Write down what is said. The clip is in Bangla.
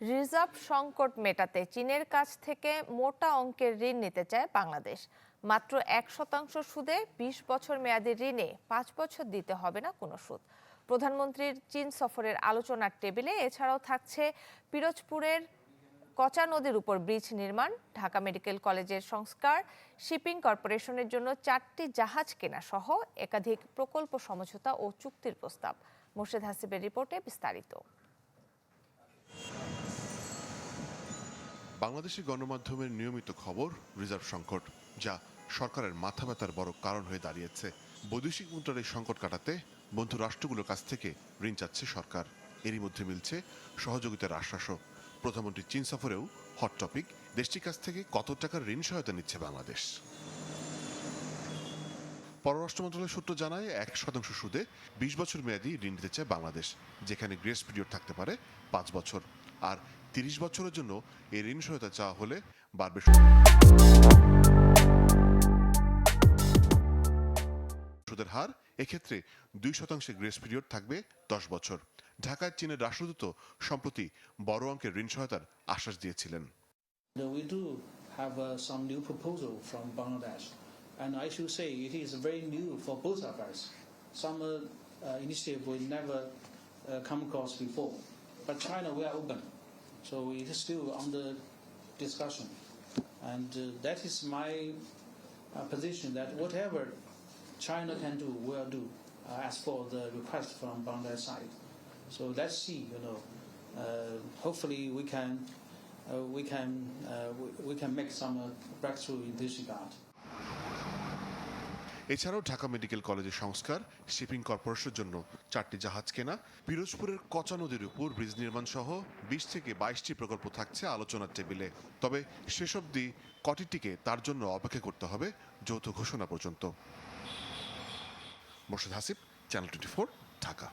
রিজার্ভ সংকট মেটাতে চীনের কাছ থেকে মোটা অঙ্কের ঋণ নিতে চায় বাংলাদেশ। মাত্র এক শতাংশ সুদে বিশ বছর মেয়াদী ঋণে পাঁচ বছর দিতে হবে না কোনো সুদ। প্রধানমন্ত্রীর চীন সফরের আলোচনার টেবিলে এছাড়াও থাকছে পিরোজপুরের কচা নদীর উপর ব্রিজ নির্মাণ, ঢাকা মেডিকেল কলেজের সংস্কার, শিপিং কর্পোরেশনের জন্য চারটি জাহাজ কেনা সহ একাধিক প্রকল্প সমঝোতা ও চুক্তির প্রস্তাব। মোর্শেদ হাসিবের রিপোর্টে বিস্তারিত। বাংলাদেশি গণমাধ্যমের নিয়মিত খবর, রিজার্ভ সংকট, যা সরকারের মাথা ব্যথার বড় কারণ হয়ে দাঁড়িয়েছে। বৈদেশিক মুদ্রার এই সংকট কাটাতে বন্ধু রাষ্ট্রগুলোর কাছ থেকে ঋণ চাচ্ছে সরকার। এরই মধ্যে মিলছে সহযোগিতার আশ্বাসও প্রধানমন্ত্রী চীন সফরেও হট টপিক দেশটির কাছ থেকে কত টাকার ঋণ সহায়তা নিচ্ছে বাংলাদেশ? পররাষ্ট্র মন্ত্রণালয় সূত্র জানায়, এক শতাংশ সুদে বিশ বছর মেয়াদি ঋণ দিতে চায় বাংলাদেশ, যেখানে গ্রেস পিরিয়ড থাকতে পারে পাঁচ বছর। আর তিরিশ বছরের জন্য এই ঋণ সহায়তা চাওয়া হলে বাড়বে সুদের হার এক্ষেত্রে দুই শতাংশের গ্রেস পিরিয়ড থাকবে দশ বছর ঢাকায় চীনের রাষ্ট্রদূত সম্প্রতি বড় অঙ্কের ঋণ সহায়তার আশ্বাস দিয়েছিলেন Uh, We do have uh, some new proposal from Bangladesh, and I should say it is very new for both of us. Some uh, uh, initiative we never uh, come across before, but China we are open, so it is still under discussion, and uh, that is my uh, position that whatever China can do, we will do, uh, as for the request from Bangladesh side. So let's see, you know. Uh, hopefully, we can uh, we can uh, we, we can make some breakthrough in this regard. এছাড়াও ঢাকা মেডিকেল কলেজের সংস্কার, শিপিং কর্পোরেশনের জন্য চারটি জাহাজ কেনা, পিরোজপুরের কচা নদীর উপর ব্রিজ নির্মাণ সহ বিশ থেকে বাইশটি প্রকল্প থাকছে আলোচনার টেবিলে। তবে শেষ অবধি কটিটিকে তার জন্য অপেক্ষা করতে হবে যৌথ ঘোষণা পর্যন্ত। Morshed Hasib, channel twenty Dhaka.